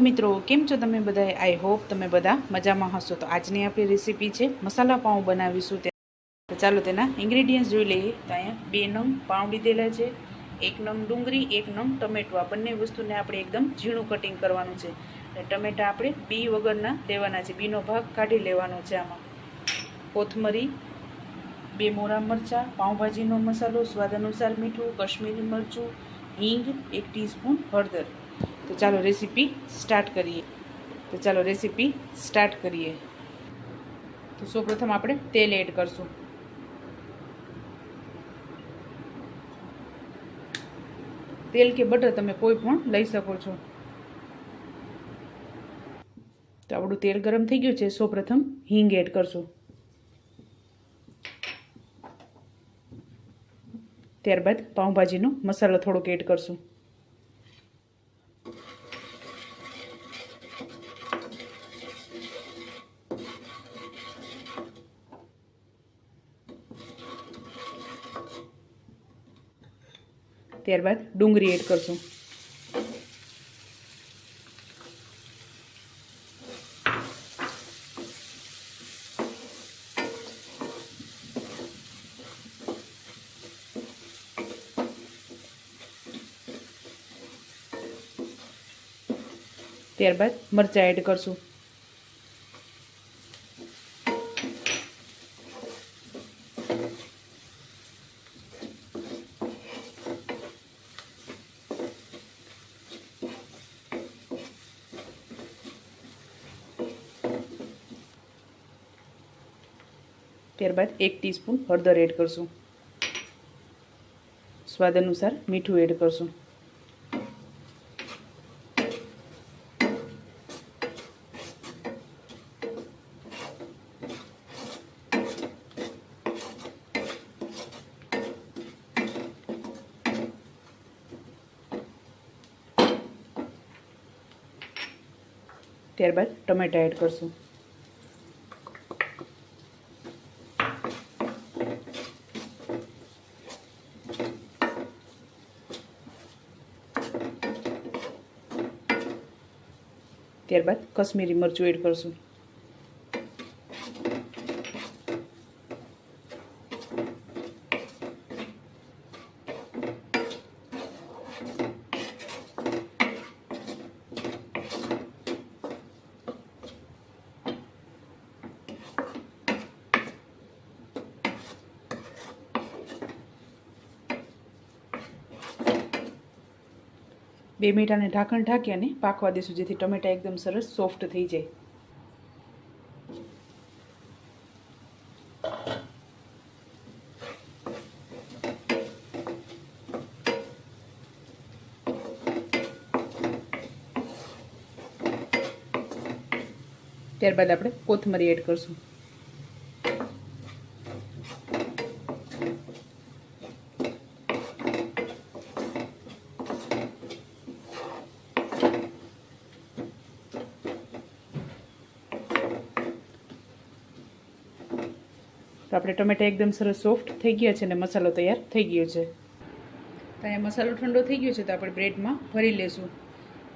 મિત્રો, કેમ છો તમે બધા આઈ હોપ તમે બધા મજામાં હશો. તો આજની આપણી રેસીપી છે, મસાલા પાઉં બનાવીશું તે. ચાલો તેના ઇન્ગ્રેડિયન્ટ્સ જોઈ લઈએ. તો અહીંયા બે નંગ પાઉં લીધેલા છે, એક નંગ ડુંગળી, એક નંગ ટમેટું. આ બંને વસ્તુને આપણે એકદમ ઝીણું કટિંગ કરવાનું છે. અને ટમેટા આપણે બી વગરના લેવાના છે. બીનો ભાગ કાઢી લેવાનો છે આમાં. કોથમરી, બે મોરા મરચાં, પાઉંભાજીનો મસાલો, સ્વાદ અનુસાર મીઠું, કશ્મીરી મરચું, હિંગ, એક ટીસ્પૂન હળદર. તો ચાલો રેસીપી સ્ટાર્ટ કરીએ. તો ચાલો રેસીપી સ્ટાર્ટ કરીએ. તો સૌપ્રથમ આપણે તેલ એડ કરશું. તેલ કે બટર તમે કોઈ પણ લઈ શકો છો. તો આપણું તેલ ગરમ થઈ ગયું છે, સૌપ્રથમ હિંગ એડ કરશું. ત્યારબાદ પાઉંભાજીનો મસાલો થોડોક એડ કરશું. ત્યારબાદ ડુંગળી એડ કરશું. ત્યારબાદ મરચાં એડ કરશું. ત્યારબાદ એક ટીસ્પૂન હળદર એડ કરશું. સ્વાદ અનુસાર મીઠું એડ કરશું. ત્યારબાદ ટમેટા એડ કરશું. ત્યારબાદ કશ્મીરી મરચું એડ કરશું. બે મીઠાને ઢાંકણ ઢાંકી અને પાકવા દેશું, જેથી ટમેટા એકદમ સરસ સોફ્ટ થઈ જાય. ત્યારબાદ આપણે કોથમરી એડ કરશું. તો આપણે ટમેટા એકદમ સરસ સોફ્ટ થઈ ગયા છે અને મસાલો તૈયાર થઈ ગયો છે. તો અહીંયા મસાલો ઠંડો થઈ ગયો છે તો આપણે બ્રેડમાં ભરી લેશું.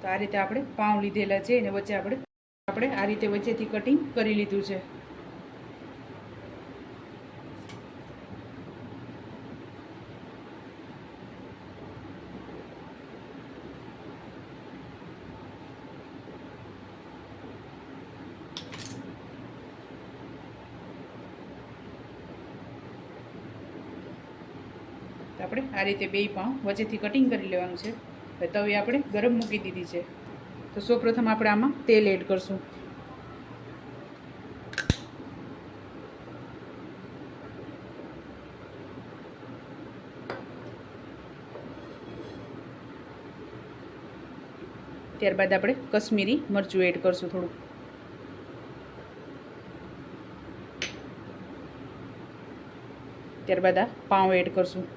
તો આ રીતે આપણે પાઉં લીધેલા છે અને વચ્ચે આપણે આપણે આ રીતે વચ્ચેથી કટિંગ કરી લીધું છે. તો આપણે આ રીતે બે પાઉં વચ્ચેથી કટિંગ કરી લેવાનું છે. તવી આપણે ગરમ મૂકી દીધી છે. તો સૌપ્રથમ આપણે આમાં તેલ એડ કરશું. ત્યારબાદ આપણે કશ્મીરી મરચું એડ કરશું થોડું. ત્યારબાદ આ પાઉં એડ કરશું.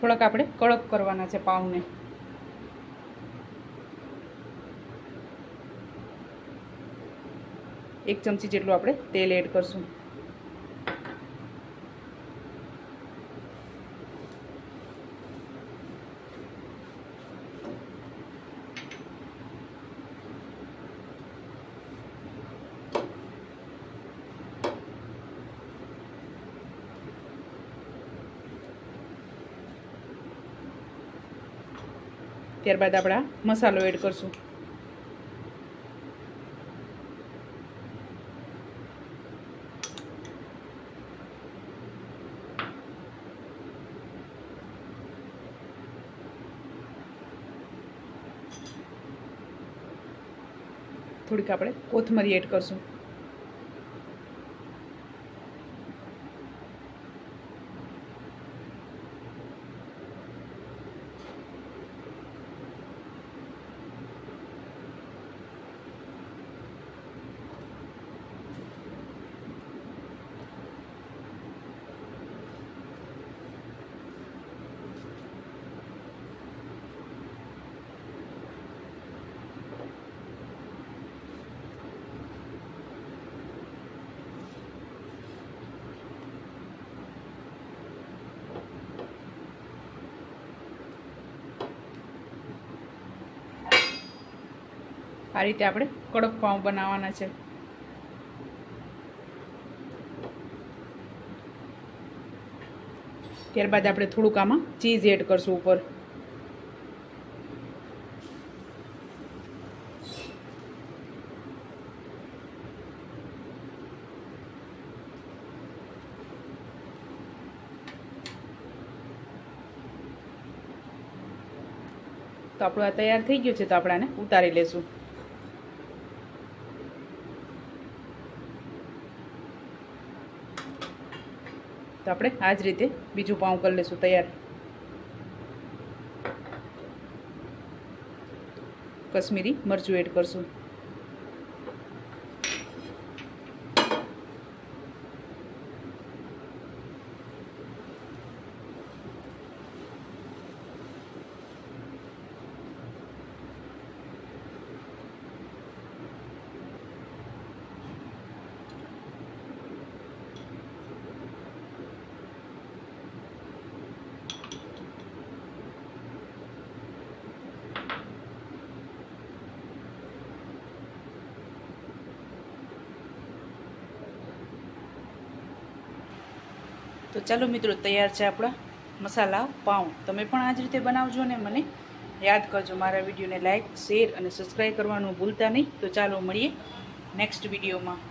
થોડાક આપણે કડક કરવાના છે પાઉને. એક ચમચી જેટલું આપણે તેલ એડ કરશું. ત્યારબાદ આપણે મસાલો એડ કરશું. થોડીક આપણે કોથમરી એડ કરશું. આ રીતે આપણે કડક પાઉં બનાવવાના છે. ત્યારબાદ આપણે થોડુંક આમાં ચીઝ એડ કરશું ઉપર. તો આપણું આ તૈયાર થઈ ગયું છે તો આપણે આને ઉતારી લેશું. તો આપણે આ જ રીતે બીજું પાઉં કરી લઈશું તૈયાર. કશ્મીરી મરચું એડ કરશું. તો ચાલો મિત્રો, તૈયાર છે આપણા મસાલા, પાઉં. તમે પણ આ જ રીતે બનાવજો અને મને યાદ કરજો. મારા વિડીયોને લાઇક શેર અને સબસ્ક્રાઈબ કરવાનું ભૂલતા નહીં. તો ચાલો મળીએ નેક્સ્ટ વિડીયોમાં.